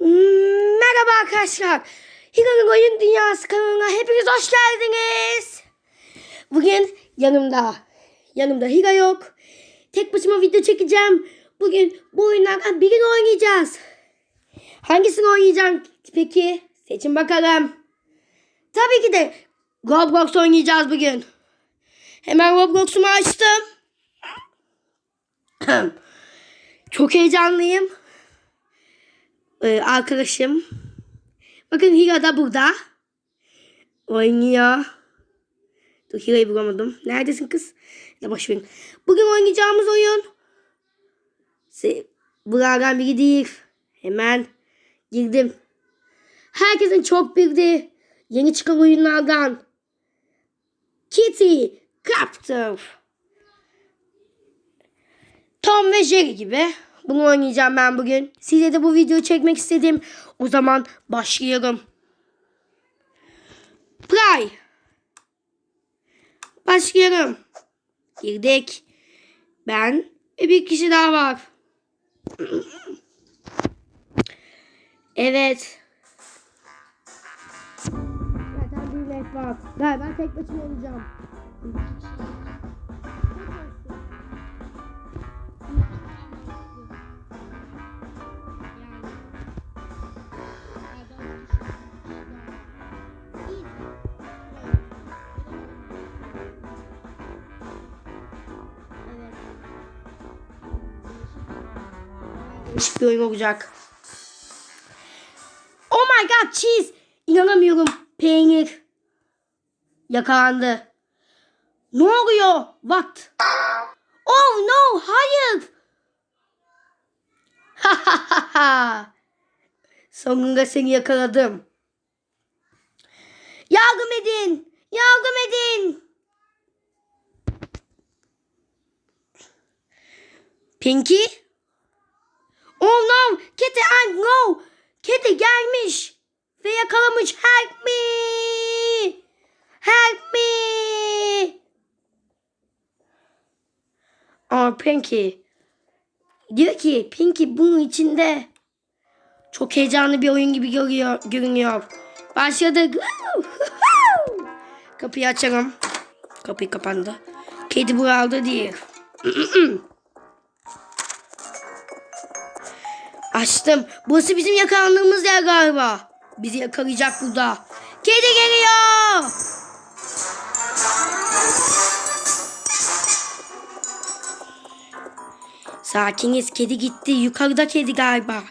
Merhaba arkadaşlar. Hika'nın Oyun Dünyası kanalına hepiniz hoş geldiniz. Bugün yanımda, yanımda Hika yok. Tek başıma video çekeceğim. Bugün bu oyunlardan birini oynayacağız. Hangisini oynayacağım peki? Seçin bakalım. Tabii ki de Roblox oynayacağız bugün. Hemen Roblox'umu açtım. Çok heyecanlıyım. Ee, arkadaşım. Bakın Hira da burada. Oynuyor. Dur Hira'yı bulamadım. Neredesin kız? Ya boş verin. Bugün oynayacağımız oyun. Se Bunlardan biri değil. Hemen girdim. Herkesin çok bildiği yeni çıkan oyunlardan. Kitty Captive. Tom ve Jerry gibi. Bunu oynayacağım ben bugün. Size de bu videoyu çekmek istedim. O zaman başlayalım. Play. Başlayalım. Girdik. Ben ve bir kişi daha var. evet. Zaten bir net var. Galiba tek başıma olacağım. Bir oyun olacak. Oh my god cheese. İnanamıyorum. Peynir. Yakalandı. Ne oluyor? What? Oh no hayır. Sonunda seni yakaladım. Yardım edin. Yardım edin. Pinky? Oh no! Kitty and no! Kitty gelmiş ve yakalamış. Help me! Help me! Aa Pinky. Diyor ki Pinky bunun içinde çok heyecanlı bir oyun gibi görüyor, görünüyor. Başladık. Kapıyı açalım. Kapı kapandı. Kedi burada değil. Açtım. Burası bizim yakalandığımız yer galiba. Bizi yakalayacak burada. Kedi geliyor. Sakiniz. Kedi gitti. Yukarıda kedi galiba.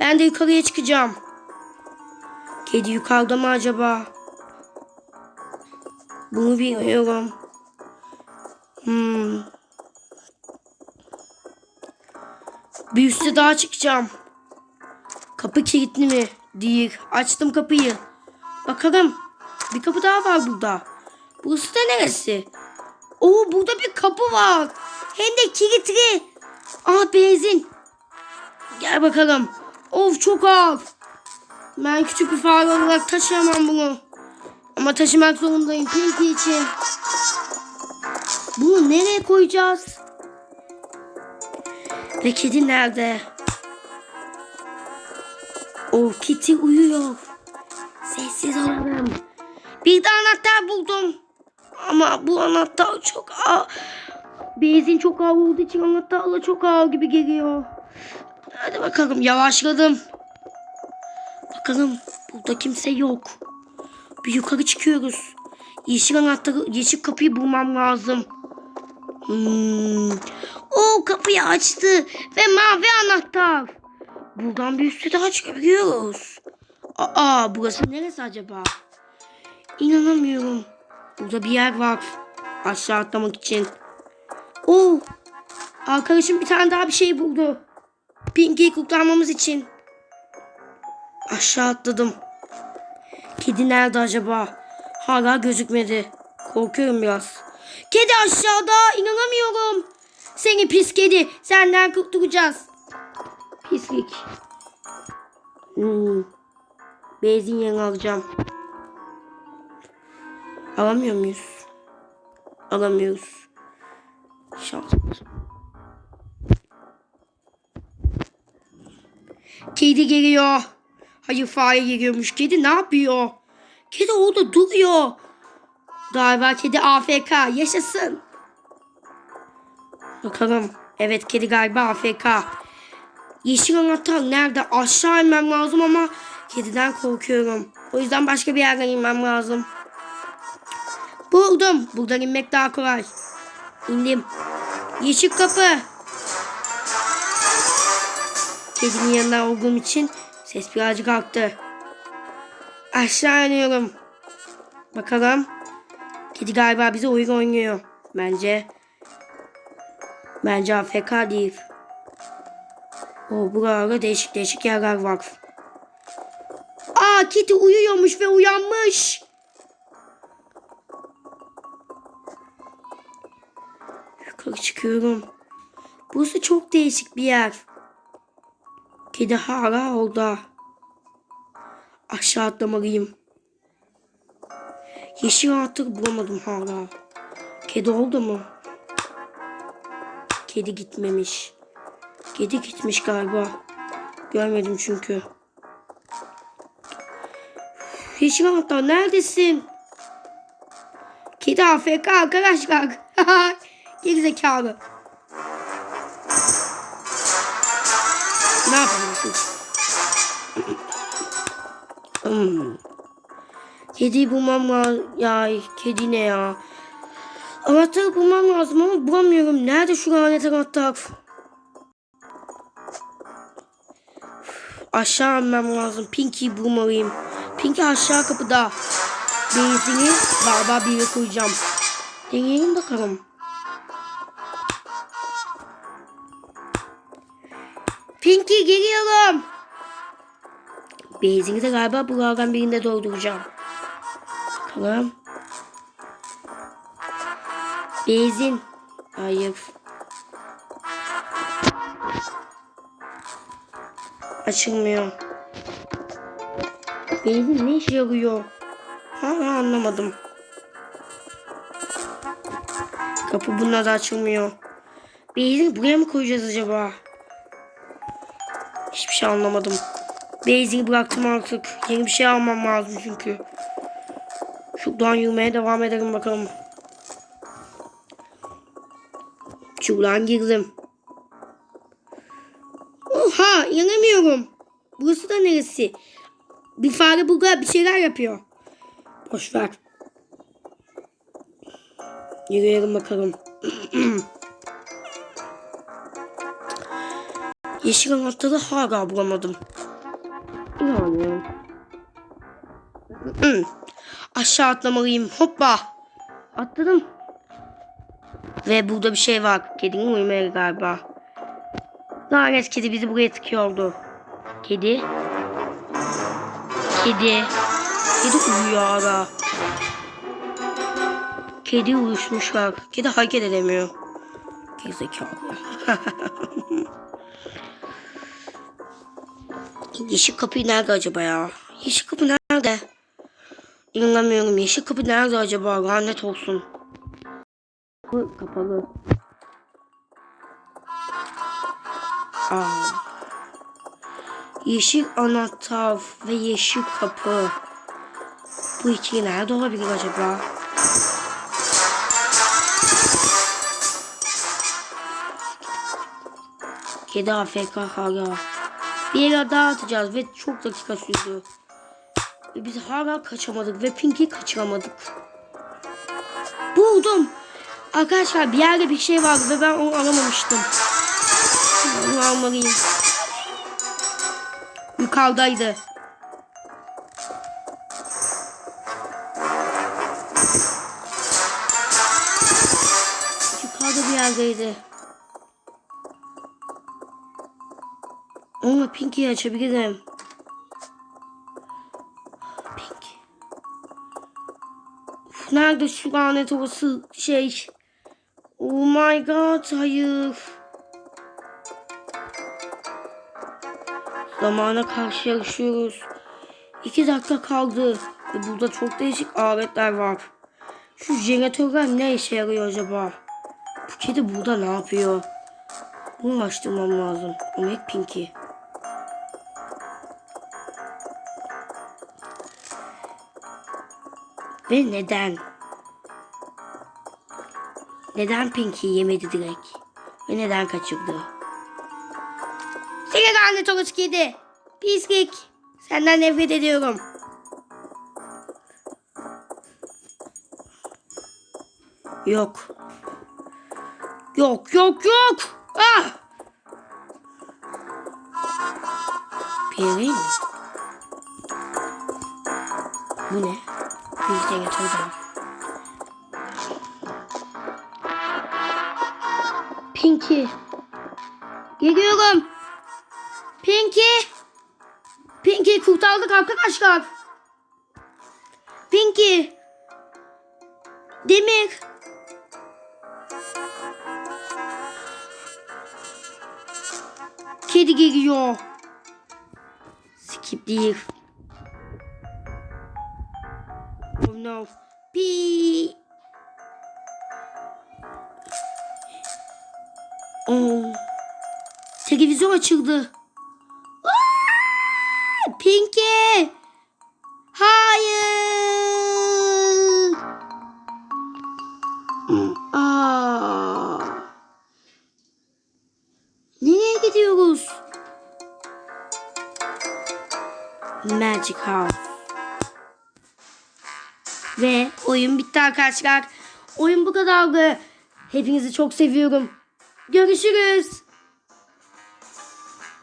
Ben de yukarıya çıkacağım. Kedi yukarıda mı acaba? Bunu bilmiyorum. Hmm. Bir üste daha çıkacağım. Kapı kilitli mi? Değil. Açtım kapıyı. Bakalım. Bir kapı daha var burada. Burası da neresi? Oo burada bir kapı var. Hem de kilitli. Ah benzin. Gel bakalım. Of çok ağır. Ben küçük bir fare olarak taşıyamam bunu. Ama taşımak zorundayım Pinky için. Bunu nereye koyacağız? Ve kedi nerede? O Kitty uyuyor. Sessiz olalım. Bir de anahtar buldum. Ama bu anahtar çok ağır. Benzin çok ağır olduğu için anahtarla çok ağır gibi geliyor. Hadi bakalım yavaşladım. Bakalım burada kimse yok. Bir yukarı çıkıyoruz. Yeşil anahtarı, yeşil kapıyı bulmam lazım. Hmm. O kapıyı açtı ve mavi anahtar. Buradan bir üstü daha çıkabiliyoruz. Aa burası neresi acaba? İnanamıyorum. Burada bir yer var. Aşağı atlamak için. Oo. Arkadaşım bir tane daha bir şey buldu. Pinky'yi kurtarmamız için. Aşağı atladım. Kedi nerede acaba? Hala gözükmedi. Korkuyorum biraz. Kedi aşağıda. inanamıyorum. Seni pis kedi. Senden kurtulacağız. Pislik. Hmm. Benzin yerini alacağım. Alamıyor muyuz? Alamıyoruz. Şans. Kedi geliyor. Hayır fare geliyormuş. Kedi ne yapıyor? Kedi orada duruyor. Galiba kedi AFK. Yaşasın. Bakalım. Evet kedi galiba AFK. Yeşil anahtar nerede? Aşağı inmem lazım ama kediden korkuyorum. O yüzden başka bir yerden inmem lazım. Buldum. Buradan inmek daha kolay. İndim. Yeşil kapı. Kedinin yanına olduğum için ses birazcık arttı. Aşağı iniyorum. Bakalım. Kedi galiba bize oyun oynuyor. Bence. Bence AFK değil. O buralarda değişik değişik yerler var. Aa kedi uyuyormuş ve uyanmış. Yukarı çıkıyorum. Burası çok değişik bir yer. Kedi hala orada. Aşağı atlamalıyım. Yeşil anahtarı bulamadım hala. Kedi oldu mu? Kedi gitmemiş. Kedi gitmiş galiba. Görmedim çünkü. Yeşil anahtar neredesin? Kedi AFK arkadaşlar. Gerizekalı. Ne yapıyorsun? hmm. Kediyi bulmam lazım. Ya kedi ne ya? Anahtarı bulmam lazım ama bulamıyorum. Nerede şu lanet anahtar? Aşağı inmem lazım. Pinky'yi bulmalıyım. Pinky aşağı kapıda. Benzini galiba bir koyacağım. Deneyelim bakalım. Pinky geliyorum. Benzini de galiba buralardan birinde dolduracağım. Bakalım. Benzin. Hayır. Açılmıyor. Benzin ne işe yarıyor? Ha, anlamadım. Kapı bununla da açılmıyor. Benzin buraya mı koyacağız acaba? Hiçbir şey anlamadım. Benzini bıraktım artık. Yeni bir şey almam lazım çünkü. Şuradan yürümeye devam edelim bakalım. Şuradan girdim. Oha inanamıyorum. Burası da neresi? Bir fare burada bir şeyler yapıyor. Boş ver. Yürüyelim bakalım. Yeşil anahtarı hala bulamadım. Yani. Aşağı atlamalıyım. Hoppa. Atladım. Ve burada bir şey var. Kedinin uyumaya galiba. Lanet kedi bizi buraya tıkıyordu. Kedi. Kedi. Kedi uyuyor hala. Kedi uyuşmuşlar. Kedi hareket edemiyor. Gerizekalı. Yeşil kapı nerede acaba ya? Yeşil kapı nerede? İnanamıyorum. Yeşil kapı nerede acaba? Lanet olsun. Kapalı. Aa. Yeşil anahtar ve yeşil kapı. Bu ikili nerede olabilir acaba? Kedi AFK hala. Bir yere daha atacağız ve çok dakika sürdü. Ve biz hala kaçamadık ve Pink'i kaçıramadık. Buldum. Arkadaşlar bir yerde bir şey vardı ve ben onu alamamıştım. Onu almalıyım. Yukarıdaydı. Yukarıda bir yerdeydi. Onunla Pinky'yi açabilirim. Pink. Uf, nerede şu lanet olası şey? Oh my god hayır. Zamana karşı yarışıyoruz. 2 dakika kaldı. Ve burada çok değişik aletler var. Şu jeneratörler ne işe yarıyor acaba? Bu kedi burada ne yapıyor? Bunu açtırmam lazım. O Omek Pinky. Ve neden? Neden Pinky'yi yemedi direkt? Ve neden kaçırdı? Seni lanet olası kedi. Pislik. Senden nefret ediyorum. Yok. Yok yok yok. Ah! Pirin. Bu ne? Bir de getirdim. Pinky. Geliyorum. Pinky. Pinky kurtardık arkadaşlar. Pinky. Demir. Kedi geliyor. Skip değil. Oh no. Pi. Oh. Televizyon açıldı. Pinky. Hayır. Aa. Nereye gidiyoruz? Magic House. Ve oyun bitti arkadaşlar. Oyun bu kadardı. Hepinizi çok seviyorum. Görüşürüz.